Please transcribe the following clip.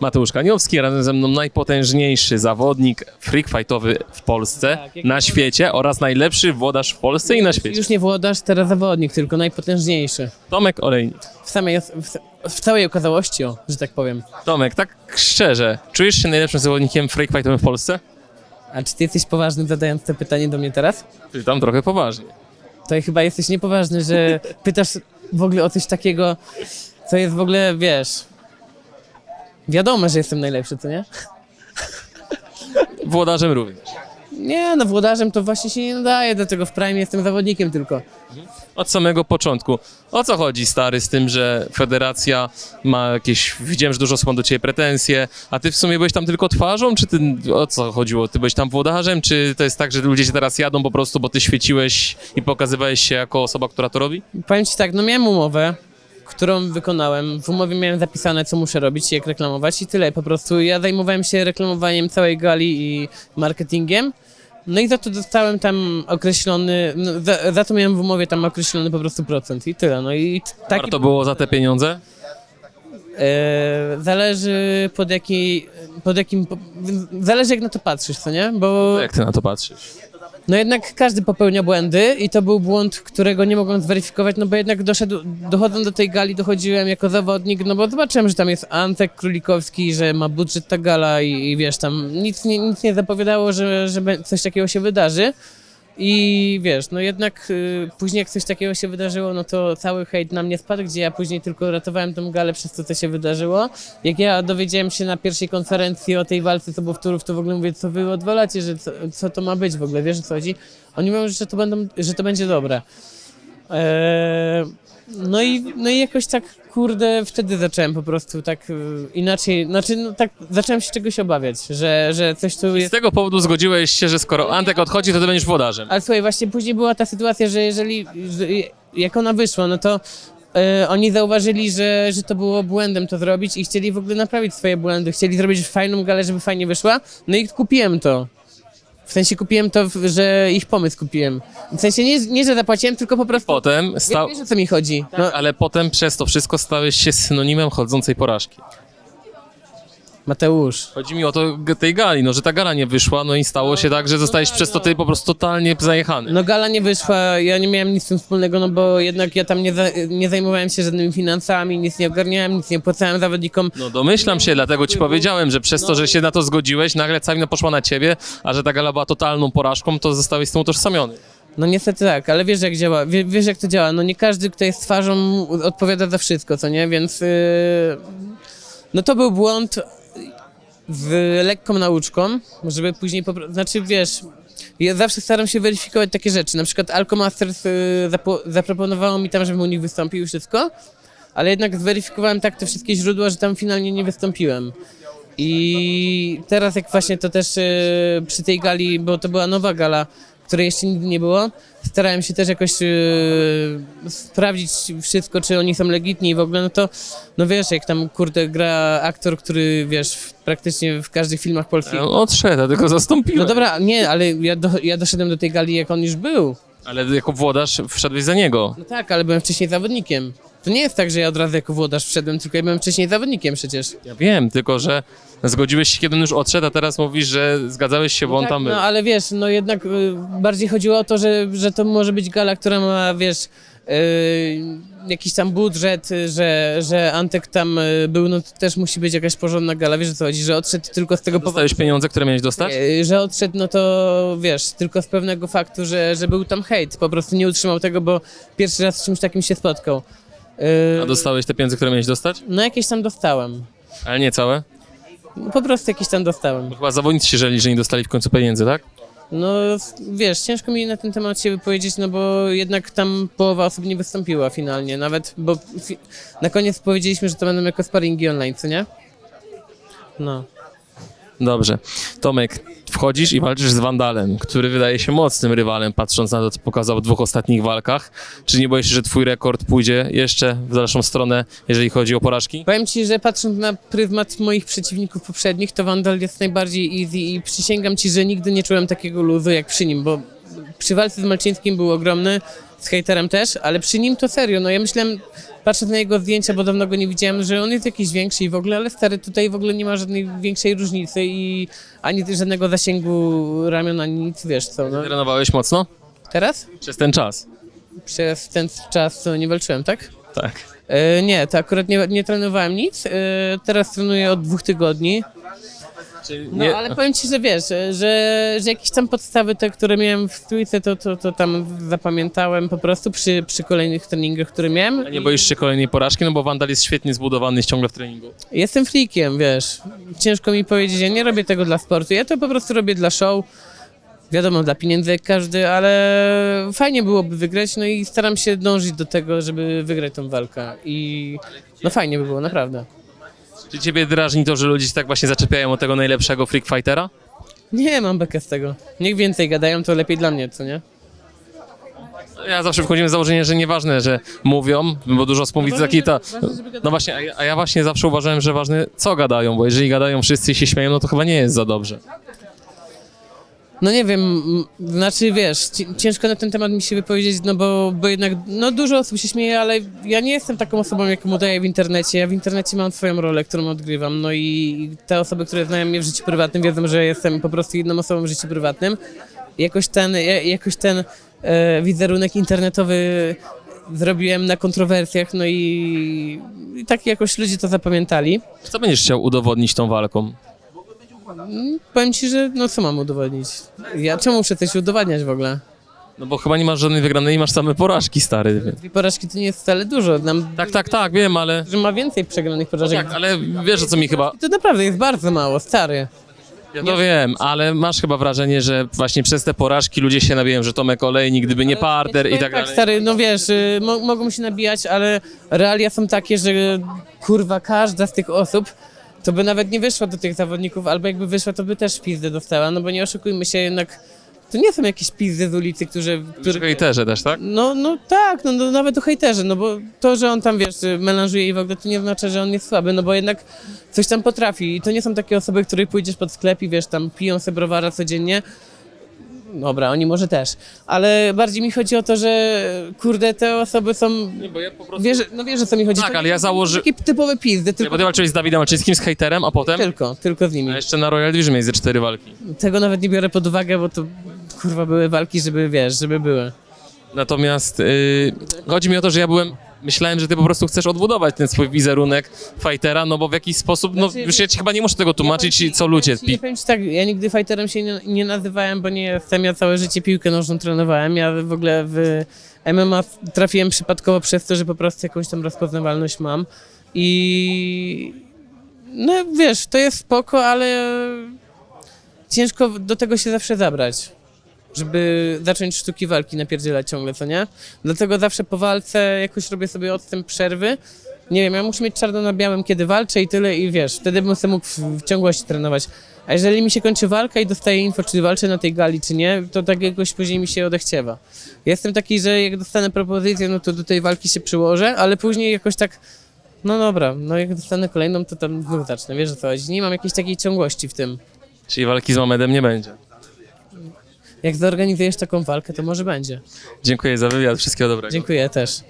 Mateusz Kaniowski, razem ze mną najpotężniejszy zawodnik freak fightowy w Polsce, Tak, jak na świecie oraz najlepszy włodarz w Polsce i na świecie. Już nie włodarz, teraz zawodnik, tylko najpotężniejszy. Tomek Olejnik. W, samej, w, w całej okazałości, o, że tak powiem. Tomek, tak szczerze, czujesz się najlepszym zawodnikiem freak fightowym w Polsce? A czy ty jesteś poważny zadając to pytanie do mnie teraz? Pytam trochę poważnie. To chyba jesteś niepoważny, że pytasz w ogóle o coś takiego, co jest w ogóle, wiesz... Wiadomo, że jestem najlepszy, co nie? Włodarzem również. Nie, no włodarzem to właśnie się nie nadaje, do tego w prime jestem zawodnikiem tylko. Od samego początku. O co chodzi, stary, z tym, że federacja ma jakieś, widziałem, że dużo ma do ciebie pretensje, a ty w sumie byłeś tam tylko twarzą, czy ty, o co chodziło? Ty byłeś tam włodarzem, czy to jest tak, że ludzie cię teraz jadą po prostu, bo ty świeciłeś i pokazywałeś się jako osoba, która to robi? Powiem ci tak, no miałem umowę, którą wykonałem. W umowie miałem zapisane, co muszę robić i jak reklamować i tyle. Po prostu ja zajmowałem się reklamowaniem całej gali i marketingiem. No i za to dostałem tam określony, no, za, za to miałem w umowie tam określony po prostu procent i tyle. No i taki Warto było za te pieniądze? e, zależy pod jaki, pod jakim, zależy jak na to patrzysz, co nie? Bo Jak ty na to patrzysz? No jednak każdy popełnia błędy i to był błąd, którego nie mogłem zweryfikować, no bo jednak doszedł, dochodząc do tej gali dochodziłem jako zawodnik, no bo zobaczyłem, że tam jest Antek Królikowski, że ma budżet ta gala i, i wiesz, tam nic nie, nic nie zapowiadało, że, że coś takiego się wydarzy. I wiesz, no jednak y, później jak coś takiego się wydarzyło, no to cały hejt na mnie spadł, gdzie ja później tylko ratowałem tą galę przez to, co się wydarzyło. Jak ja dowiedziałem się na pierwszej konferencji o tej walce sobowtórów, to w ogóle mówię, co wy odwalacie, że co, co to ma być w ogóle, wiesz o co chodzi? Oni mówią, że to, będą, że to będzie dobre. Eee, no, i, no i jakoś tak, kurde, wtedy zacząłem po prostu tak y, inaczej, znaczy no tak zacząłem się czegoś obawiać, że, że coś tu I z jest... tego powodu zgodziłeś się, że skoro Antek odchodzi, to ty będziesz włodarzem. Ale słuchaj, właśnie później była ta sytuacja, że jeżeli, że jak ona wyszła, no to e, oni zauważyli, że, że to było błędem to zrobić i chcieli w ogóle naprawić swoje błędy. Chcieli zrobić fajną galę, żeby fajnie wyszła, no i kupiłem to. W sensie kupiłem to, że ich pomysł kupiłem. W sensie nie, nie że zapłaciłem, tylko po prostu... Potem stał... Wiesz o co mi chodzi? No, Ale potem przez to wszystko stałeś się synonimem chodzącej porażki. Mateusz. Chodzi mi o to g- tej gali, no że ta gala nie wyszła, no i stało się tak, że zostałeś przez to ty po prostu totalnie zajechany. No gala nie wyszła, ja nie miałem nic z tym wspólnego, no bo jednak ja tam nie, za, nie zajmowałem się żadnymi finansami, nic nie ogarniałem, nic nie płacałem zawodnikom. No domyślam się, dlatego ci powiedziałem, że przez to, że się na to zgodziłeś, nagle całina poszła na ciebie, a że ta gala była totalną porażką, to zostałeś z tym utożsamiony. No niestety tak, ale wiesz jak działa, wie, wiesz jak to działa, no nie każdy, kto jest twarzą odpowiada za wszystko, co nie, więc yy, no to był błąd z lekką nauczką, żeby później, popro- znaczy wiesz, ja zawsze staram się weryfikować takie rzeczy, na przykład Alcomasters zapo- zaproponowało mi tam, żebym u nich wystąpił i wszystko, ale jednak zweryfikowałem tak te wszystkie źródła, że tam finalnie nie wystąpiłem. I teraz jak właśnie to też e, przy tej gali, bo to była nowa gala, której jeszcze nigdy nie było, starałem się też jakoś e, sprawdzić wszystko, czy oni są legitni i w ogóle, no to, no wiesz, jak tam kurde gra aktor, który wiesz, w, praktycznie w każdych filmach polskich. No, odszedł, tylko zastąpiłem. No dobra, nie, ale ja, do, ja doszedłem do tej gali, jak on już był. Ale jako włodarz wszedłeś za niego. No tak, ale byłem wcześniej zawodnikiem. To nie jest tak, że ja od razu jako włodarz wszedłem, tylko ja byłem wcześniej zawodnikiem przecież. Ja wiem, tylko że zgodziłeś się, kiedy on już odszedł, a teraz mówisz, że zgadzałeś się, bo on tak, tam był. No ale wiesz, no jednak y, bardziej chodziło o to, że, że to może być gala, która ma, wiesz, y, jakiś tam budżet, y, że, że Antek tam y, był, no to też musi być jakaś porządna gala, wiesz o co chodzi, że odszedł tylko z tego powodu, Dostałeś pieniądze, które miałeś dostać? y, że odszedł, no to wiesz, tylko z pewnego faktu, że, że był tam hejt, po prostu nie utrzymał tego, bo pierwszy raz z czymś takim się spotkał. Y, A dostałeś te pieniądze, które miałeś dostać? No jakieś tam dostałem. Ale nie całe? No, po prostu jakieś tam dostałem. Bo chyba zawodnicy się żali, że nie dostali w końcu pieniędzy, tak? No wiesz, ciężko mi na ten temat się wypowiedzieć, no bo jednak tam połowa osób nie wystąpiła finalnie, nawet, bo fi- na koniec powiedzieliśmy, że to będą jako sparingi online, co nie? No. Dobrze. Tomek, wchodzisz i walczysz z Wandalem, który wydaje się mocnym rywalem, patrząc na to, co pokazał w dwóch ostatnich walkach. Czy nie boisz się, że twój rekord pójdzie jeszcze w dalszą stronę, jeżeli chodzi o porażki? Powiem ci, że patrząc na pryzmat moich przeciwników poprzednich, to Vandal jest najbardziej easy i przysięgam ci, że nigdy nie czułem takiego luzu jak przy nim, bo przy walce z Malczyńskim był ogromny, z hejterem też, ale przy nim to serio, no ja myślałem, patrząc na jego zdjęcia, bo dawno go nie widziałem, że on jest jakiś większy i w ogóle, ale stary, tutaj w ogóle nie ma żadnej większej różnicy i ani żadnego zasięgu ramion, ani nic, wiesz co, no. Trenowałeś mocno? Teraz? Przez ten czas. Przez ten czas to nie walczyłem, tak? Tak. E, nie, to akurat nie, nie trenowałem nic, e, teraz trenuję od dwóch tygodni. No ale powiem ci, że wiesz, że, że jakieś tam podstawy te, które miałem w stójce, to, to, to tam zapamiętałem po prostu przy, przy kolejnych treningach, które miałem. A nie boisz się kolejnej porażki, no bo Wandal jest świetnie zbudowany, jest ciągle w treningu. Jestem freakiem, wiesz. Ciężko mi powiedzieć, ja nie robię tego dla sportu, ja to po prostu robię dla show. Wiadomo, dla pieniędzy jak każdy, ale fajnie byłoby wygrać, no i staram się dążyć do tego, żeby wygrać tą walkę. I no fajnie by było, naprawdę. Czy ciebie drażni to, że ludzie się tak właśnie zaczepiają o tego najlepszego freak fightera? Nie mam bekę z tego. Niech więcej gadają, to lepiej dla mnie, co nie? Ja zawsze wchodzimy z założenia, że nieważne, że mówią, bo dużo osób mówi ważne, taki ta... No właśnie, a ja, a ja właśnie zawsze uważałem, że ważne co gadają, bo jeżeli gadają wszyscy i się śmieją, no to chyba nie jest za dobrze. No nie wiem, znaczy wiesz, ci- ciężko na ten temat mi się wypowiedzieć, no bo, bo jednak, no dużo osób się śmieje, ale ja nie jestem taką osobą, jaką udaję w internecie. Ja w internecie mam swoją rolę, którą odgrywam, no i te osoby, które znają mnie w życiu prywatnym wiedzą, że jestem po prostu jedną osobą w życiu prywatnym. Jakoś ten, ja- jakoś ten e, wizerunek internetowy zrobiłem na kontrowersjach, no i, i tak jakoś ludzie to zapamiętali. Co będziesz chciał udowodnić tą walką? Powiem ci, że no co mam udowodnić? Ja czemu muszę coś udowadniać w ogóle? No bo chyba nie masz żadnej wygranej i masz same porażki, stary. więc- Dwie porażki to nie jest wcale dużo. Nam, Tak, tak, tak, wiem, ale... że ma więcej przegranych porażek. Tak, ale wiesz o co mi chyba... To naprawdę jest bardzo mało, stary. Ja to wiem, ale masz chyba wrażenie, że właśnie przez te porażki ludzie się nabijają, że Tomek Olejnik, gdyby nie parter i tak dalej. stary, no wiesz, y, mo mogą się nabijać, ale realia są takie, że kurwa każda z tych osób to by nawet nie wyszła do tych zawodników, albo jakby wyszła, to by też pizdę dostała, no bo nie oszukujmy się, jednak to nie są jakieś pizdy z ulicy, którzy... Którzy... Hejterzy też, tak? No, no tak, no, no nawet o hejterze, no bo to, że on tam, wiesz, melanżuje i w ogóle, to nie znaczy, że on jest słaby, no bo jednak coś tam potrafi i to nie są takie osoby, które pójdziesz pod sklep i wiesz, tam piją sobie browara codziennie. Dobra, oni może też, ale bardziej mi chodzi o to, że kurde, te osoby są, Nie, bo ja po prostu... wiesz, no wiesz o co mi chodzi. Tak, To ale ja założy- Takie typowe pizdy, tylko, bo ty walczyłeś z Dawidem Malczyńskim, z hejterem, a potem... tylko, tylko z nimi. A jeszcze na Royal Division miałeś ze cztery walki. Tego nawet nie biorę pod uwagę, bo to kurwa były walki, żeby, wiesz, żeby były. Natomiast yy, chodzi mi o to, że ja byłem... Myślałem, że ty po prostu chcesz odbudować ten swój wizerunek fightera, no bo w jakiś sposób, no Znaczy, już ja ci chyba nie muszę tego tłumaczyć, powiem ci- co ludzie... ci- Ja powiem ci tak, ja nigdy fighterem się nie, nie nazywałem, bo nie jestem, ja całe życie piłkę nożną trenowałem, ja w ogóle w MMA trafiłem przypadkowo przez to, że po prostu jakąś tam rozpoznawalność mam. I no wiesz, to jest spoko, ale ciężko do tego się zawsze zabrać. Żeby zacząć sztuki walki napierdzielać ciągle, co nie? Dlatego zawsze po walce jakoś robię sobie odstęp przerwy. Nie wiem, ja muszę mieć czarno na białym, kiedy walczę i tyle i wiesz, wtedy bym sobie mógł w, w ciągłości trenować. A jeżeli mi się kończy walka i dostaję info, czy walczę na tej gali, czy nie, to tak jakoś później mi się odechciewa. Jestem taki, że jak dostanę propozycję, no to do tej walki się przyłożę, ale później jakoś tak, no dobra, no jak dostanę kolejną, to tam znów zacznę, wiesz o co chodzi. Nie mam jakiejś takiej ciągłości w tym. Czyli walki z Mamedem nie będzie. Jak zorganizujesz taką walkę, to może będzie. Dziękuję za wywiad, wszystkiego dobrego. Dziękuję też.